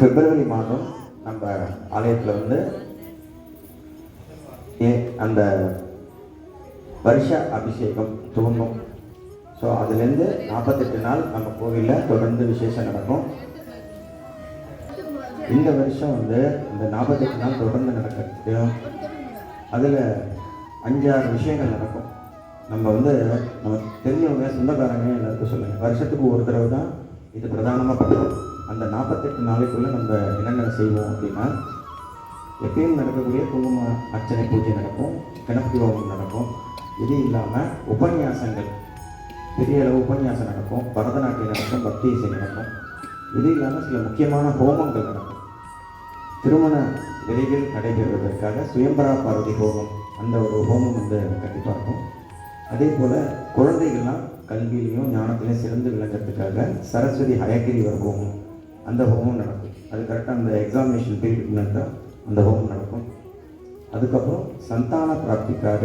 பிப்ரவரி மாதம் நம்ம ஆலயத்தில் வந்து ஏ- அந்த வருஷ அபிஷேகம் துவங்கும். ஸோ அதுலேருந்து நாற்பத்தெட்டு நாள் நம்ம கோவிலில் தொடர்ந்து விசேஷம் நடக்கும். இந்த வருஷம் வந்து இந்த நாற்பத்தெட்டு நாள் தொடர்ந்து நடக்கிறது. அதில் அஞ்சாறு விஷயங்கள் நடக்கும். நம்ம வந்து நம்ம தெரிஞ்சவங்க சொந்தக்காரங்க எல்லாருக்கும் சொல்லுங்கள் வருஷத்துக்கு ஒரு தடவை தான் இது பிரதானமாக பண்ணுறோம் அந்த நாற்பத்தெட்டு நாளைக்குள்ளே நம்ம என்னென்ன செய்வோம் அப்படின்னா எப்பயும் நடக்கக்கூடிய குங்கும அர்ச்சனை பூஜை நடக்கும் கணபதி ஹோமம் நடக்கும். இது இல்லாமல் உபன்யாசங்கள் பெரிய அளவு உபன்யாசம் நடக்கும் பரதநாட்டியம் நடக்கும் பக்தி இசை நடக்கும். இது இல்லாமல் சில முக்கியமான ஹோமங்கள் நடக்கும். திருமண விரைவில் நடைபெறுவதற்காக சுயம்பரா பார்வதி ஹோமம் அந்த ஒரு ஹோமம் வந்து கண்டிப்பாக இருக்கும். அதே போல் குழந்தைகள்லாம் கல்வியிலையும் ஞானத்திலையும் சிறந்து விளங்கிறதுக்காக சரஸ்வதி ஹயகிரிவர் ஹோமம் அந்த ஹோமம் நடக்கும். அது கரெக்டாக அந்த எக்ஸாமினேஷன் பீரியட் தான் அந்த ஹோமம் நடக்கும். அதுக்கப்புறம் சந்தான பிராப்திக்காக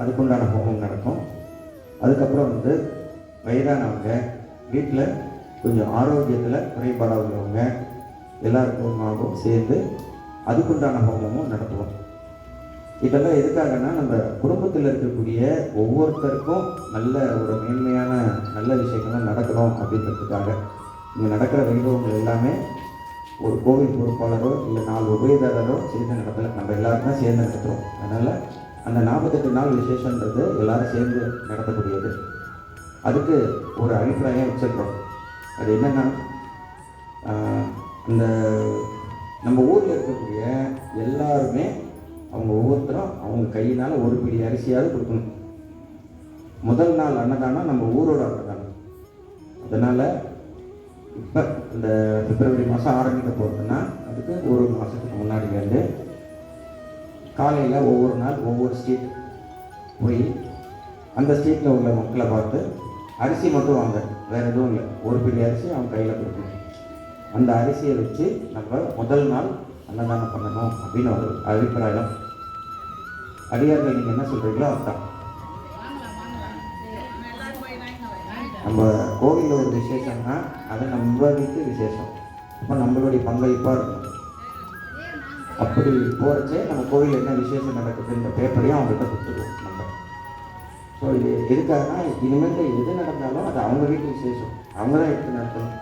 அதுக்குண்டான ஹோமம் நடக்கும். அதுக்கப்புறம் வந்து வயதானவங்க வீட்டில் கொஞ்சம் ஆரோக்கியத்தில் குறைபாடாக உள்ளவங்க எல்லாருக்கும் சேர்ந்து அதுக்குண்டான ஹோமமும் நடத்துவோம் இதெல்லாம் எதுக்காகனா நம்ம குடும்பத்தில் இருக்கக்கூடிய ஒவ்வொருத்தருக்கும் நல்ல ஒரு மேன்மையான நல்ல விஷயங்கள்லாம் நடக்கணும் அப்படின்றதுக்காக. இங்கே நடக்கிற வைபவங்கள் எல்லாமே ஒரு கோவில் பொறுப்பாளரோ இல்லை நாலு உபயதாரரோ சேர்ந்து நடத்தலை நம்ம எல்லாருமே சேர்ந்து நடத்துகிறோம் அதனால் அந்த நாற்பத்தெட்டு நாள் விசேஷன்றது எல்லாரும் சேர்ந்து நடத்தக்கூடியது. அதுக்கு ஒரு அபிப்பிராயம் வச்சுருக்கிறோம் அது என்னென்னா இந்த நம்ம ஊரில் இருக்கக்கூடிய எல்லாருமே அவங்க ஒவ்வொருத்தரும் அவங்க கையினால் ஒரு பிடி அரிசியாவது கொடுக்கணும். முதல் நாள் அன்னதானம் நம்ம ஊரோட அன்னதானம். அதனால் இப்போ இந்த பிப்ரவரி மாதம் ஆரம்பிக்க போகிறதுன்னா அதுக்கு ஒரு மாதத்துக்கு முன்னாடி வந்து காலையில் ஒவ்வொரு நாள் ஒவ்வொரு ஸ்ட்ரீட் போய் அந்த ஸ்ட்ரீட்டில் உள்ள மக்களை பார்த்து அரிசி மட்டும் வாங்க வேறு எதுவும் இல்லை. ஒரு பிடி அரிசி அவன் கையில் கொடுக்கணும். அந்த அரிசியை வச்சு நம்ம முதல் நாள் அன்னதானம் பண்ணணும் அப்படின்னு ஒரு அபிப்பிராயம். அடியார்கள் நீங்கள் என்ன சொல்கிறீங்களோ அதுதான் நம்ம கோவிலில் ஒரு விசேஷம்னா அது நம்ம விசேஷம். இப்போ நம்மளுடைய பங்களிப்பாக இருக்கும். அப்படி போகிறச்சே நம்ம கோவிலில் என்ன விசேஷம் நடக்குதுன்ற பேப்பரையும் அவங்கள்ட்ட கொடுத்துருவோம் நம்ம. ஸோ இது எதுக்காகனா இனிமேல் எது நடந்தாலும் அது அவங்க வீட்டு விசேஷம். அவங்க தான் எடுத்து நடத்தணும்.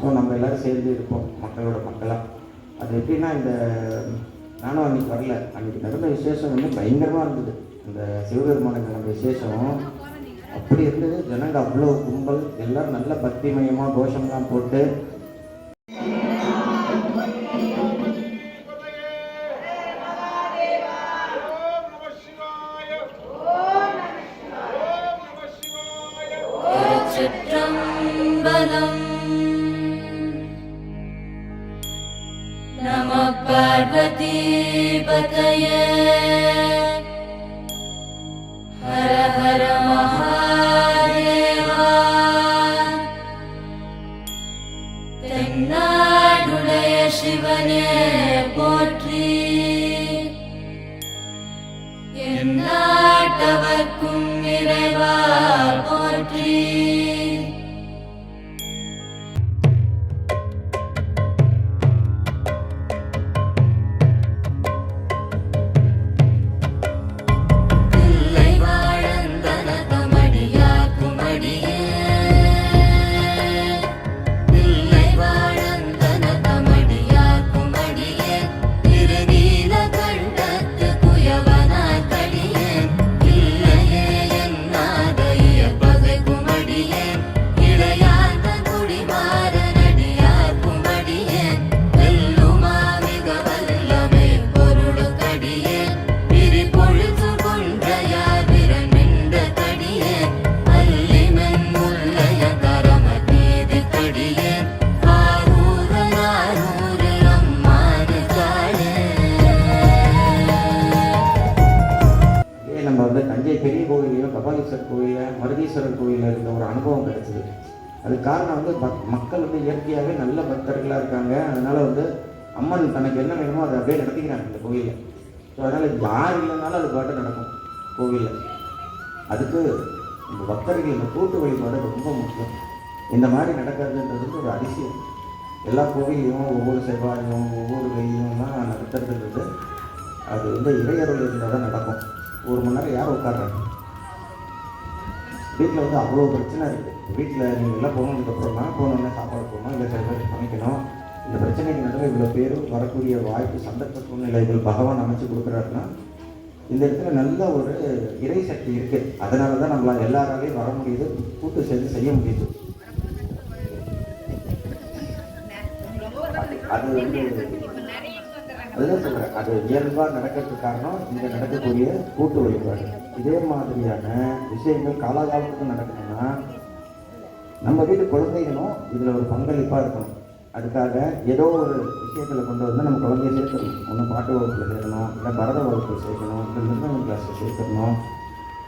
ஸோ நம்ம எல்லாரும் சேர்ந்து இருப்போம் மக்களோட மக்களாக அது எப்படின்னா இந்த நானும் அன்றைக்கி வரல. அன்றைக்கி நடந்த விசேஷம் வந்து பயங்கரமாக இருந்தது. இந்த சிவபெருமானுக்கு நடந்த விசேஷம் அப்படி இருந்தது. ஜனங்க அவ்வளோ கும்பல் எல்லாரும் நல்ல பக்திமயமாக கோஷம்லாம் போட்டு. ஓம் நம சிவாய ஓம் ஹர ஹர மகா போற்றி. அதுக்கு காரணம் வந்து பக் மக்கள் வந்து இயற்கையாகவே நல்ல பக்தர்களாக இருக்காங்க. அதனால் வந்து அம்மன் தனக்கு என்ன வேணுமோ அதை அப்படியே நடத்திக்கிறாங்க இந்த கோவிலில். ஸோ அதனால் யார் இல்லைனாலும் அது பாட்டு நடக்கும் கோவிலில். அதுக்கு இந்த பக்தர்கள் இந்த கூட்டு வழிபாடு ரொம்ப முக்கியம். இந்த மாதிரி நடக்கிறதுன்றது வந்து ஒரு அதிசயம். எல்லா கோவிலையும் ஒவ்வொரு செவ்வாயும் ஒவ்வொரு வெயிலும்லாம் நடத்துறதுன்றது அது வந்து இறையர்கள் இருந்தால் தான் நடக்கும். ஒரு மணி நேரம் யார் உட்காடுறாங்க வீட்டில் வந்து அவ்வளோ பிரச்சனை இருக்குது வீட்டில் நீங்கள் எல்லாம் போனதுக்கப்புறமா போனோடனே சாப்பாடு போகணும் இல்லை சில பேர் சமைக்கணும். இந்த பிரச்சனைக்கு நடுவில் இவ்வளோ பேர் வரக்கூடிய வாய்ப்பு சந்தர்ப்ப சூழ்நிலைகள் பகவான் அமைச்சு கொடுக்குறாருன்னா இந்த இடத்துல நல்ல ஒரு இறை சக்தி இருக்குது அதனால தான் நம்மளால் எல்லாராலையும் வர முடியுது கூட்டு சேர்ந்து செய்ய முடியுது. அது வந்து அதுதான் சொல்கிறேன் அது இயல்பாக நடக்கிறதுக்கு காரணம் இங்கே நடக்கக்கூடிய கூட்டு வழிபாடு இதே மாதிரியான விஷயங்கள் காலகாலத்துக்கு நடக்கணும்னா நம்ம வீட்டு குழந்தைகளும் இதில் ஒரு பங்களிப்பாக இருக்கணும். அதுக்காக ஏதோ ஒரு விஷயத்தில் கொண்டு வந்து நம்ம குழந்தைய சேர்க்கணும். ஒன்று பாட்டு வகுப்பில் சேர்க்கணும் இல்லை பரத வகுப்பில் சேர்க்கணும் இல்லை மிருதங்க கிளாஸில் சேர்க்கணும்.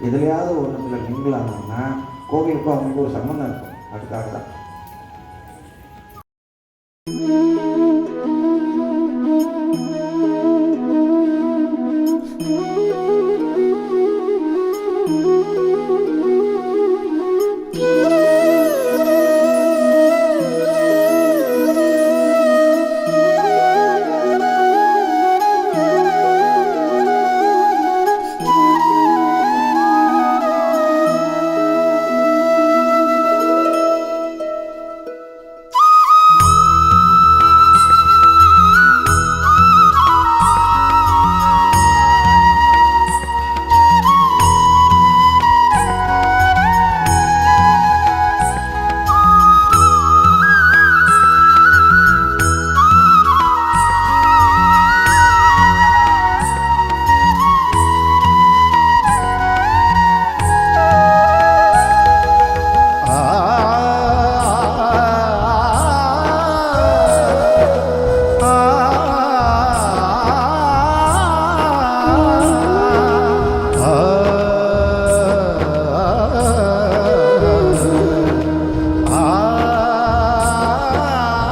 எதுலையாவது ஒன்றுத்தில் மிங்கிள் ஆனோம்னா கோவிலுக்கும் அவங்களுக்கு ஒரு சம்மந்தம் இருக்கும். அதுக்காக தான்